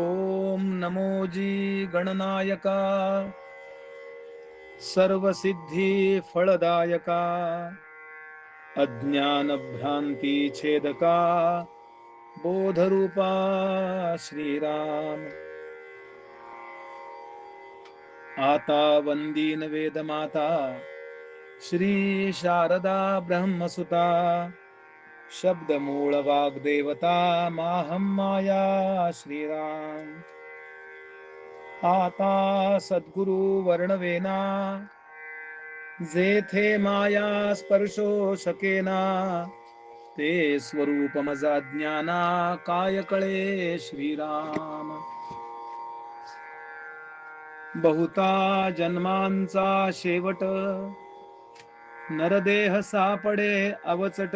ओम नमोजी गणनायका। सर्वसिद्धी फळदायका अज्ञानभ्रांती छेदका। बोधरूपा श्रीराम। आता वंदीन वेदमाता। श्री शारदा ब्रह्मसुता। शब्दमूळ वाग्देवता माहं माया श्रीराम। आता सद्गुरु वर्णवेना जेथे माया स्पर्शो शकेना ते स्वरूप मजा ज्ञाना काय कळे श्रीराम। बहुता जन्मांचा शेवट नरदेह सापडे अवचट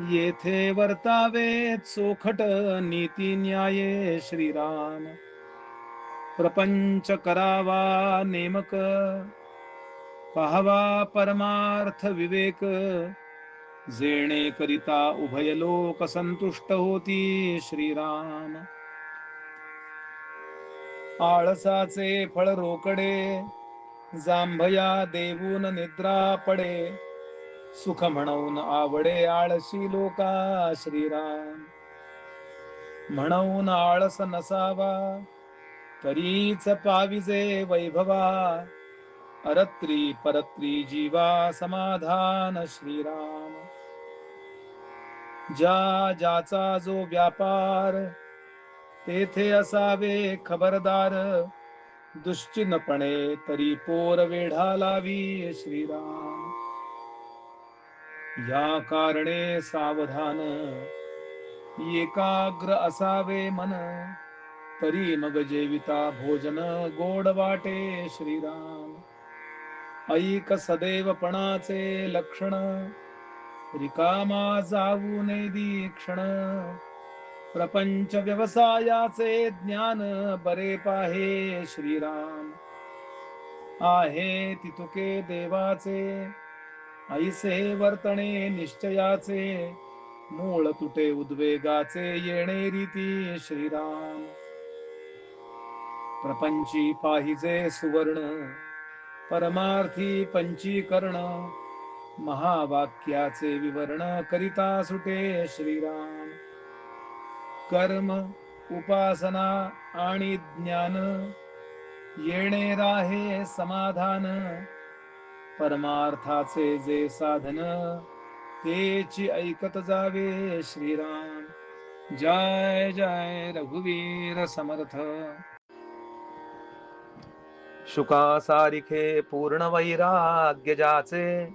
येथे वर्तावे चोखट नीती न्याये श्रीराम. प्रपंच करावा नेमक पाहावा परमार्थ विवेक. जेणे करिता उभय लोक संतुष्ट होती श्रीराम. आळसाचे फळ रोकडे जांभया देवून निद्रा पडे. सुख म्हणून आवडे आळशी लोका श्रीराम. म्हणून आळस नसावा तरीच पाविजे वैभवा. अरत्री परत्री जीवा समाधान श्रीराम. ज्या ज्याचा जो व्यापार तेथे असावे खबरदार. दुश्चिनपणे तरी पोर वेढा लावी श्रीराम. या कारणे सावधान. एकाग्र असावे मन तरी मग जेविता भोजन गोड वाटे श्रीराम. ऐक सदैवपणाचे लक्षण रिकामा जाऊ नये दीक्षण प्रपंच व्यवसायाचे ज्ञान बरे पाहे श्रीराम. आहे तितुके देवाचे ऐसे वर्तणे निश्चयाचे मूळ तुटे उद्वेगाचे येणे रीती श्रीराम. प्रपंची पाहिजे सुवर्ण परमार्थी पंचीकरण महावाक्याचे विवरण करिता सुटे श्रीराम. कर्म उपासना आणि ज्ञान येणे राहे समाधान परमार्थाचे जे साधन तेची ऐकत जावे श्रीराम. जय जय रघुवीर समर्थ. शुका सारिखे पूर्ण वैराग्य जाचे.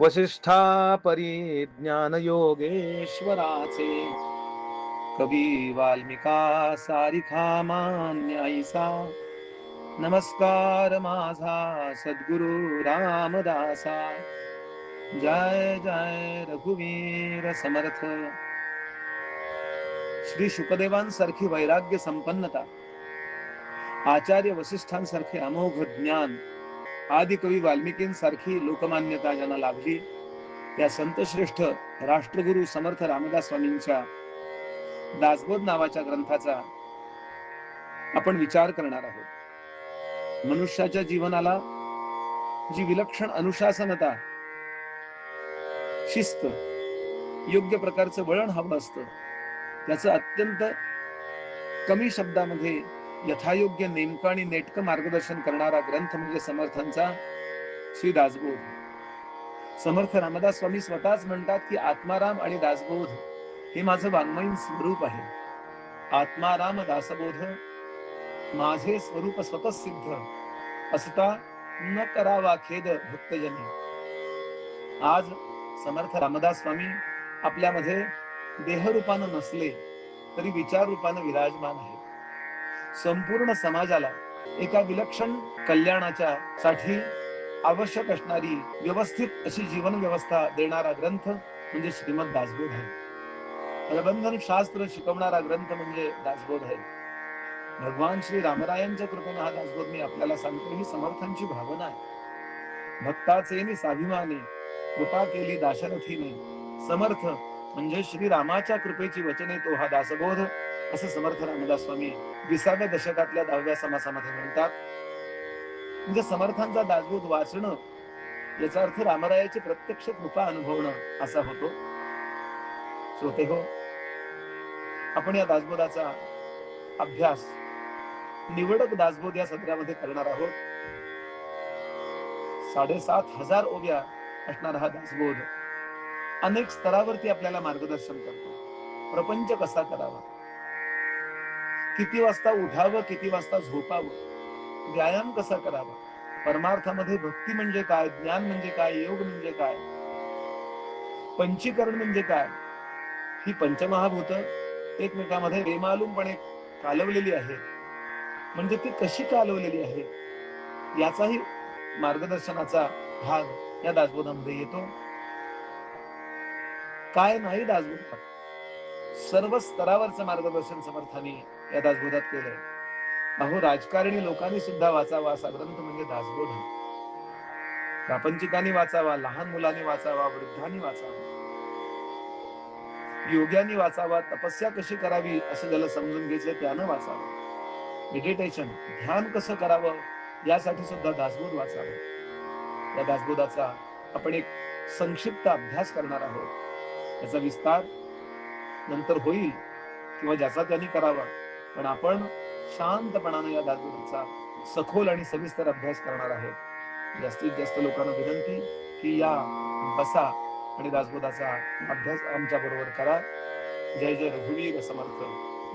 वसिष्ठा परिज्ञान योगेश्वराचे. कवी वाल्मिका सारिखा मान्याईसा नमस्कार माझा सद्गुरु रामदासा. जय जय रघुवीर समर्थ. श्री शुकदेवांसारखी वैराग्य संपन्नता आचार्य वसिष्ठांसारखे अमोघ ज्ञान आदी कवी वाल्मिकींसारखी लोकमान्यता ज्यांना लाभली त्या संतश्रेष्ठ राष्ट्रगुरु समर्थ रामदास स्वामींच्या दासबोध नावाच्या ग्रंथाचा आपण विचार करणार आहोत. मनुष्याच्या जीवनाला जी विलक्षण अनुशासनता शिस्त योग्य प्रकारचं वळण हवं असतं त्याचं अत्यंत कमी शब्दामध्ये यथायोग्य नेमकं आणि नेटकं मार्गदर्शन करणारा ग्रंथ म्हणजे समर्थांचा श्री दासबोध. समर्थ रामदास स्वामी स्वतःच म्हणतात की आत्माराम आणि दासबोध हे माझं वाङ्मयीन स्वरूप आहे. आत्माराम दासबोध माझे स्वरूप स्वतः सिद्ध. असता न करावा खेद भक्तजन. आज समर्थ रामदास स्वामी आपल्यामध्ये देहरूपानं नसले तरी विचार रूपानं विराजमान आहे संपूर्ण समाजाला एका विलक्षण कल्याणाच्या साठी आवश्यक असणारी व्यवस्थित अशी जीवन व्यवस्था देणारा ग्रंथ म्हणजे श्रीमद दासबोध आहे. प्रबंधन शास्त्र शिकवणारा ग्रंथ म्हणजे दासबोध आहे. भगवान श्री रामरायांच्या कृपेने हा दासबोध मी आपल्याला सांगतो. ही समर्थांची भावना आहे. भक्ताचे नि स्वाभिमाने कृपा केली दाशरथीने. समर्थ म्हणजे श्री रामाच्या कृपेची वचने तो हा दासबोध. असं समर्थ रामदास स्वामी विसाव्या दशकातल्या दहाव्या समासामध्ये म्हणतात. म्हणजे समर्थांचा दासबोध वाचणं याचा अर्थ रामरायाची प्रत्यक्ष कृपा अनुभवणं असा होतो. श्रोते हो आपण या दासबोधाचा अभ्यास निवडक दासबोध या सत्रामध्ये करणार आहोत. साडेसात हजार ओव्या असणारा हा दासबोध. अनेक स्तरावरती आपल्याला मार्गदर्शन करतो. प्रपंच कसा करावा? किती वाजता उठावं किती वाजता झोपावं? व्यायाम कसा करावा? परमार्थामध्ये भक्ती म्हणजे काय? ज्ञान म्हणजे काय? योग म्हणजे काय? पंचीकरण म्हणजे काय? ही पंचमहाभूत एकमेकांमध्ये रेमालूमपणे कालवलेली आहेत. म्हणजे ती कशी कालवलेली आहे? याचाही मार्गदर्शनाचा भाग या दासबोधामध्ये येतो. काय नाही दासबोधात? सर्व स्तरावरचं मार्गदर्शन समर्थाने या दासबोधात केलंय. अहो राजकारणी लोकांनी सुद्धा वाचावा असा ग्रंथ म्हणजे दासबोध. प्रापंचिकांनी वाचावा लहान मुलांनी वाचावा वृद्धांनी वाचावा. योग्यांनी वाचावा तपस्या कशी करावी असं ज्याला समजून घ्यायचं त्यानं वाचावं. मेडिटेशन ध्यान कसं करावं यासाठी सुद्धा दासबोध वाचावं. या दासबोधाचा आपण एक संक्षिप्त अभ्यास करणार आहोत. याचा विस्तार नंतर होईल किंवा ज्याचा त्यांनी करावा. पण आपण शांतपणानं या दासबोधाचा सखोल आणि सविस्तर अभ्यास करणार आहोत. जास्तीत जास्त लोकांना विनंती की या बसा आणि दासबोधाचा अभ्यास आमच्या बरोबर करा. जय जय रघुवीर समर्थ.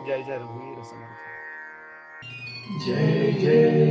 जय जय रघुवीर समर्थ. जय जय रघुवीर समर्थ